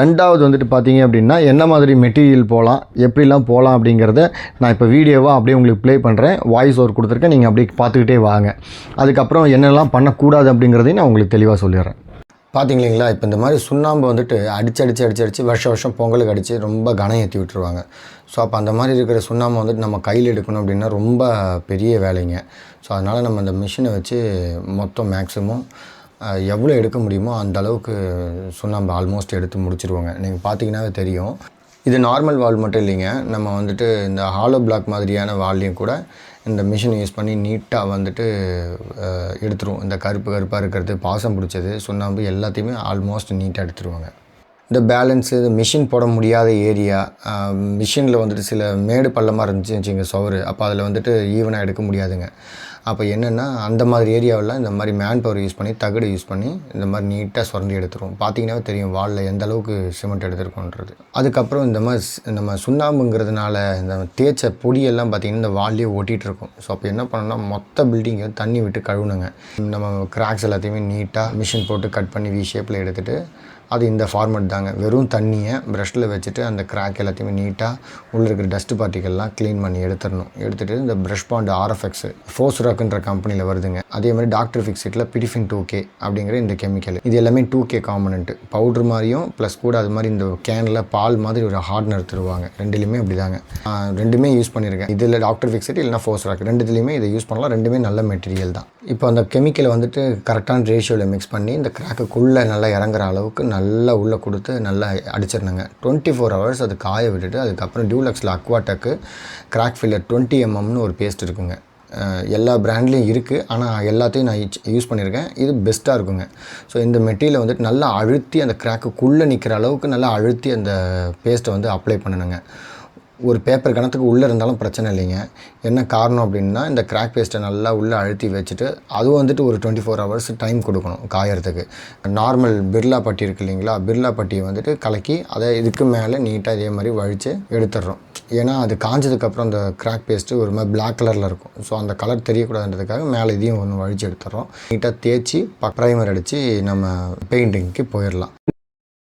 ரெண்டாவது வந்துட்டு பார்த்தீங்க அப்படின்னா என்ன மாதிரி மெட்டீரியல் போகலாம் எப்படிலாம் போகலாம் அப்படிங்கிறத நான் இப்போ வீடியோவாக அப்படியே உங்களுக்கு ப்ளே பண்ணுறேன் வாய்ஸ் ஓவர் கொடுத்துருக்கேன் நீங்கள் அப்படியே பார்த்துக்கிட்டே வாங்க. அதுக்கப்புறம் என்னெல்லாம் பண்ணக்கூடாது அப்படிங்கிறதையும் நான் உங்களுக்கு தெளிவாக சொல்லிடுறேன். பார்த்தீங்களா இப்போ இந்த மாதிரி சுண்ணாம்பு வந்துட்டு அடிச்சு அடிச்சு அடிச்சு அடிச்சு வருஷம் வருஷம் பொங்கலுக்கு அடித்து ரொம்ப கனம் ஏற்றி விட்டுருவாங்க. ஸோ அப்போ அந்த மாதிரி இருக்கிற சுண்ணாம்பு வந்துட்டு நம்ம கையில் எடுக்கணும் அப்படின்னா ரொம்ப பெரிய வேலைங்க. ஸோ அதனால் நம்ம அந்த மிஷினை வச்சு மொத்தம் மேக்ஸிமம் எவ்வளோ எடுக்க முடியுமோ அந்த அளவுக்கு சுண்ணாம்பு ஆல்மோஸ்ட் எடுத்து முடிச்சிருவாங்க. நீங்கள் பார்த்தீங்கன்னாவே தெரியும். இது நார்மல் வால் மட்டும் இல்லைங்க. நம்ம வந்துட்டு இந்த ஹாலோ பிளாக் மாதிரியான வால்லையும் கூட இந்த மிஷின் யூஸ் பண்ணி நீட்டாக வந்துட்டு எடுத்துருவோம். எடுத்துரும் இந்த கருப்பு கருப்பாக இருக்கிறது பாசம் பிடிச்சது சுண்ணாம்பு எல்லாத்தையுமே ஆல்மோஸ்ட் நீட்டாக எடுத்துருவாங்க. இந்த பேலன்ஸு இது மிஷின் போட முடியாத ஏரியா மிஷினில் வந்துட்டு சில மேடு பள்ளமாக இருந்துச்சுங்க வச்சுங்க அப்போ அதில் வந்துட்டு ஈவனாக எடுக்க முடியாதுங்க. அப்போ என்னென்னா அந்த மாதிரி ஏரியாவில் இந்த மாதிரி மேன் பவர் யூஸ் பண்ணி தகடு யூஸ் பண்ணி இந்த மாதிரி நீட்டாக சுரண்டி எடுத்துரும் பார்த்தீங்கன்னா தெரியும் வாலில் எந்த அளவுக்கு சிமெண்ட் எடுத்துருக்கோன்றது. அதுக்கப்புறம் இந்த மாதிரி நம்ம சுண்ணாம்புங்கிறதுனால இந்த தேய்ச்ச பொடியெல்லாம் பார்த்திங்கன்னா இந்த வால்லையே ஒட்டிகிட்டு இருக்கும் ஸோ அப்போ என்ன பண்ணோம்னா மொத்த பில்டிங்கை தண்ணி விட்டு கழுவுணுங்க. நம்ம கிராக்ஸ் எல்லாத்தையுமே நீட்டாக மிஷின் போட்டு கட் பண்ணி வி ஷேப்பில் எடுத்துகிட்டு அது இந்த ஃபார்மெட் தான். தாங்க வெறும் தண்ணியை ப்ரஷில் வச்சுட்டு அந்த கிராக் எல்லாத்தையுமே நீட்டாக உள்ளே இருக்கிற டஸ்ட் பார்ட்டிகல்லாம் க்ளீன் பண்ணி எடுத்துடணும். எடுத்துகிட்டு இந்த ப்ரஷ் பாண்ட் ஆர்எஃப்எக்ஸ் ஃபோஸ்ராக்ன்ற கம்பெனியில் வருதுங்க. அதே மாதிரி டாக்டர் ஃபிக்ஸிட்டில் பிடிஃபின் டூ கே அப்படிங்கிற இந்த கெமிக்கல் இது எல்லாமே டூ கே காம்பனண்ட்டு பவுட்ரு மாதிரியும் ப்ளஸ் கூட அது மாதிரி இந்த கேனில் பால் மாதிரி ஒரு ஹார்ட்னர் தருவாங்க. ரெண்டுலேயுமே அப்படி தாங்க ரெண்டுமே யூஸ் பண்ணியிருக்கேன். இதில் டாக்டர் ஃபிக்ஸிட் இல்லைனா ஃபோஸ்ராக் ரெண்டுத்துலேயுமே இதை யூஸ் பண்ணலாம். ரெண்டுமே நல்ல மெட்டீரியல் தான். இப்போ அந்த கெமிக்கலை வந்துட்டு கரெக்டான ரேஷியோவில் மிக்ஸ் பண்ணி இந்த கிராக்குக்குள்ளே நல்லா இறங்குற அளவுக்கு நல்லா உள்ளே கொடுத்து நல்லா அடிச்சிடணுங்க டுவெண்ட்டி ஃபோர் ஹவர்ஸ் அது காய விட்டுட்டு அதுக்கப்புறம் டியூலக்ஸில் அக்வாடெக்கு கிராக் ஃபில்லர் டுவெண்ட்டி எம்எம்னு ஒரு பேஸ்ட் இருக்குங்க. எல்லா பிராண்ட்லேயும் இருக்குது ஆனால் எல்லாத்தையும் நான் யூஸ் பண்ணியிருக்கேன் இது பெஸ்ட்டாக இருக்குங்க. ஸோ இந்த மெட்டீரியலை வந்துட்டு நல்லா அழுத்தி அந்த கிராக்குக்குள்ளே நிற்கிற அளவுக்கு நல்லா அழுத்தி அந்த பேஸ்ட்டை வந்து அப்ளை பண்ணணுங்க ஒரு பேப்பர் கணத்துக்கு உள்ளே இருந்தாலும் பிரச்சனை இல்லைங்க. என்ன காரணம் அப்படின்னா இந்த கிராக் பேஸ்ட்டை நல்லா உள்ளே அழுத்தி வச்சுட்டு அதுவும் வந்துட்டு ஒரு டுவெண்ட்டி ஃபோர் ஹவர்ஸ் டைம் கொடுக்கணும் காயறதுக்கு. நார்மல் பிர்லா பட்டி இருக்கு இல்லைங்களா பிர்லா பட்டியை வந்துட்டு கலக்கி அதை இதுக்கு மேலே நீட்டாக இதே மாதிரி வழித்து எடுத்துடுறோம். ஏன்னா அது காஞ்சதுக்கப்புறம் அந்த கிராக் பேஸ்ட்டு ஒரு மாதிரி பிளாக் கலரில் இருக்கும். ஸோ அந்த கலர் தெரியக்கூடாதுன்றதுக்காக மேலே இதையும் ஒன்று வழித்து எடுத்துடுறோம். நீட்டாக தேய்ச்சி ப்ரைமர் அடித்து நம்ம பெயிண்டிங்க்கு போயிடலாம்.